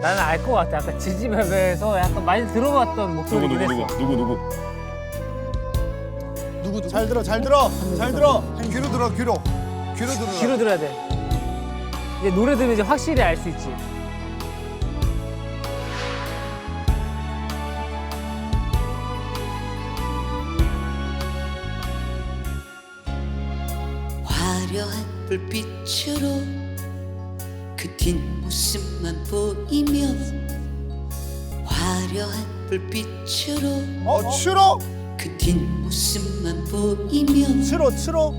나는 알 것 같아. 아까 지지배배에서 약간 많이 들어봤던 누구 목소리긴 누구 했어. 누구 누구 누구 누구 누구? 잘 들어 잘 들어 잘 들어. 귀로 들어 귀로. 귀로 들어. 귀로 들어야 돼. 이제 노래 들으면 이제 확실히 알 수 있지. 화려한 불빛으로 그 뒷모습만 보이며 화려한 불빛으로 어 추로 그 뒷모습만 보이며 추로 추로.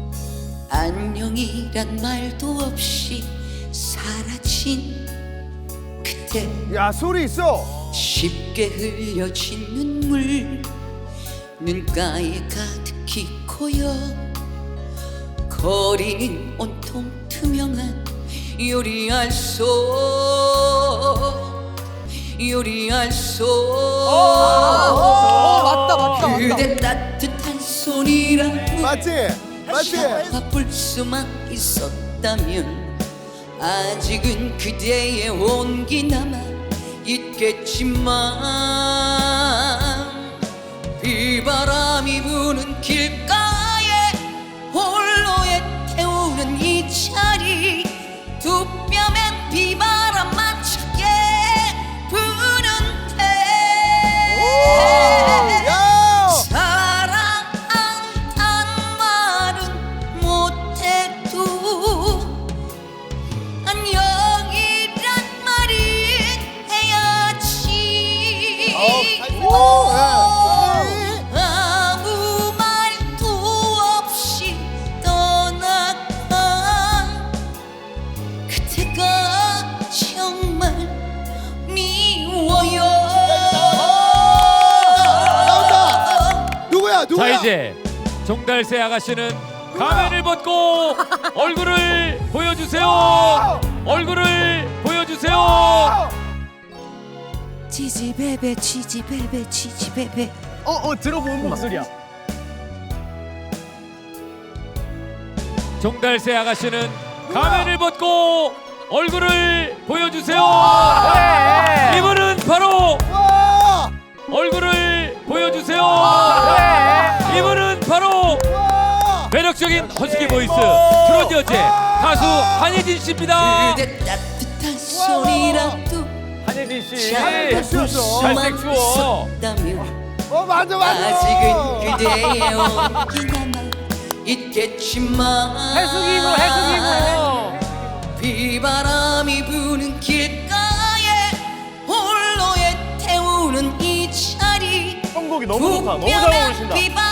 안녕이란 말도 없이 사라진 그때 야 소리 있어. 쉽게 흘려진 눈물 눈가에 가득히 고여 거리는 온통 투명한 요리알 속 요리알 속 맞다 맞다 그대 따뜻한 손이라도 맞지? 맞지. 바쁠 수만 있었다면 아직은 그대의 온기 남아 있겠지만 비바람이 부는 길가에 홀로에 태우는 이자 누구야 누구야? 자 이제 종달새 아가씨는 가면을 벗고 얼굴을 보여주세요. 얼굴을 보여주세요. 지지배배 지지배배 지지배배 어어 들어본 목소리야. 종달새 아가씨는 가면을 벗고 얼굴을 보여주세요. 이분은 매력적인 허스키 보이스 트로트 여제 가수 한예진 씨입니다. 그대 따뜻한 소리라도 한예진 씨. 수만 추워. 있었다면 어 맞아 맞아. 아직은 그대의 온기 남아 있겠지만 해수기고 해수기고. 비바람이 부는 길가에 홀로에 태우는 이 자리 선곡이 두 뺨엔 비바람만